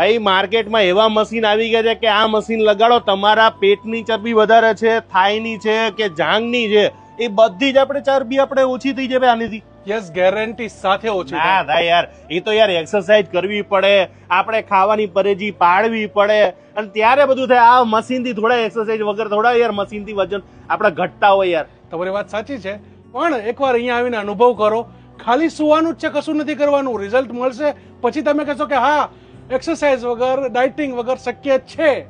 ભાઈ માર્કેટમાં એવા મશીન આવી ગયા છે કે આ મશીન લગાડો તમારા પેટની ચરબી વધારે છે થાઈની છે કે જાંગની છે એ બધી જ આપણે ચરબી આપણે ઓછી થઈ જાય આનીથી યસ ગેરંટી સાથે ઓછી ના. થાય યાર એ તો યાર એક્સરસાઇઝ કરવી પડે આપણે ખાવાની પરેજી પાડવી પડે અને ત્યારે બધું થાય આ મશીનથી થોડા એક્સરસાઇઝ વગર થોડા યાર મશીનથી વજન આપણે ઘટતા હોય યાર તમારી વાત સાચી છે પણ એકવાર અહીંયા આવીને અનુભવ કરો ખાલી સુવાનું જ છે કશું નથી કરવાનું રિઝલ્ટ મળશે પછી તમે કહેશો કે હા એક્સરસાઇઝ વગર ડાયટિંગ વગર શક્ય છે.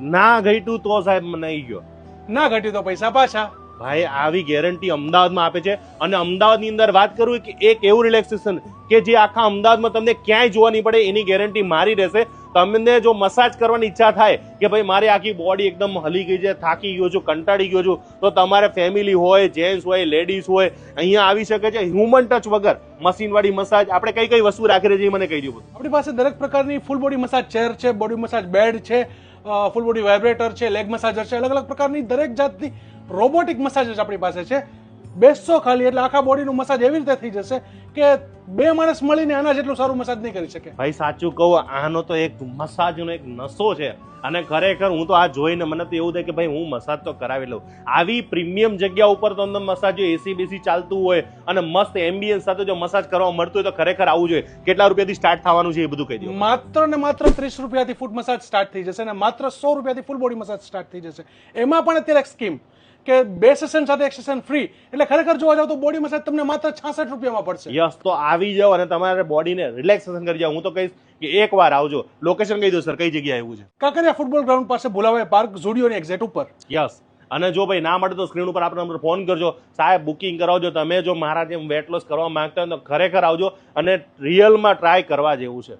ના ઘટ્યું તો સાહેબ મને આવી ગયો. ના ઘટ્યું તો પૈસા પાછા. ભાઈ, આવી ગેરંટી અમદાવાદમાં આપે છે. અને અમદાવાદની અંદર વાત કરું કે એક એવું રિલેક્સેશન કે જે આખા અમદાવાદમાં તમને ક્યાંય જોવા નહીં પડે, એની ગેરંટી મારી રહેશે. તમને જો મસાજ કરવાની ઈચ્છા થાય કે ભાઈ, મારી આખી બોડી એકદમ હલી ગઈ છે, થાકી ગયો છું, કંટાળી ગયો છું, તો તમારે ફેમિલી હોય જેન્ટ્સ હોય લેડીઝ હોય, અહીંયા આવી શકે છે. હ્યુમન ટચ વગર મશીનવાળી મસાજ આપણે કઈ કઈ વસ્તુ રાખી રહી છે મને કહી દો આપણી પાસે દરેક પ્રકારની ફૂલ બોડી મસાજ ચેર છે બોડી મસાજ બેડ છે ફૂલ બોડી વાઇબ્રેટર છે લેગ મસાજર છે અલગ અલગ પ્રકારની દરેક જાતની રોબોટિક મસાજર્સ આપણી પાસે છે. બેસશો ખાલી એટલે આખા બોડીનું મસાજ એવી રીતે થઈ જશે કે બે માણસ મળીને આના જેટલું સારું મસાજ નહીં કરી શકે. ભાઈ સાચું કહું આનો તો એક મસાજનો એક નશો છે. અને ખરેખર હું તો આ જોઈને મને તો એવું થાય કે ભાઈ હું મસાજ તો કરાવી લઉં. આવી પ્રીમિયમ જગ્યા ઉપર તમને મસાજ જો એસી બેસી ચાલતું હોય અને મસ્ત એમ્બિયન્સ સાથે જો મસાજ કરવા મળતું હોય તો ખરેખર આવવું જોઈએ. કેટલા રૂપિયાથી સ્ટાર્ટ થવાનું છે એ બધું કહી દઉં માત્ર ને માત્ર ત્રીસ રૂપિયાથી ફૂટ મસાજ સ્ટાર્ટ થઈ જશે અને માત્ર સો રૂપિયાથી ફૂલ બોડી મસાજ સ્ટાર્ટ થઈ જશે. એમાં પણ અત્યારે એક સ્કીમ કે બે સેશન સાથે એક સેશન ફ્રી એટલે ખરેખર જોવા જાવ તો બોડી મસાજ તમને માત્ર છાસઠ રૂપિયામાં પડશે. યસ તો આવી જાઓ અને તમારે બોડીને રિલેક્સેશન કરી જાઓ. હું તો કહીશ કે એક વાર આવજો. લોકેશન કહી દો સર કઈ જગ્યાએ આવ્યું છે? કાંકરિયા ફૂટબોલ ગ્રાઉન્ડ પાસે ભુલાભાઈ પાર્ક ઝુડિયોની એક્ઝેટ ઉપર. યસ. અને જો ભાઈ ના મળે તો સ્ક્રીન ઉપર આપણે નંબર ફોન કરજો. સાહેબ બુકિંગ કરાવજો. તમે જો મારા જેમ વેટ લોસ કરવા માંગતા હોય તો ખરેખર આવજો અને રિયલમાં ટ્રાય કરવા જેવું છે.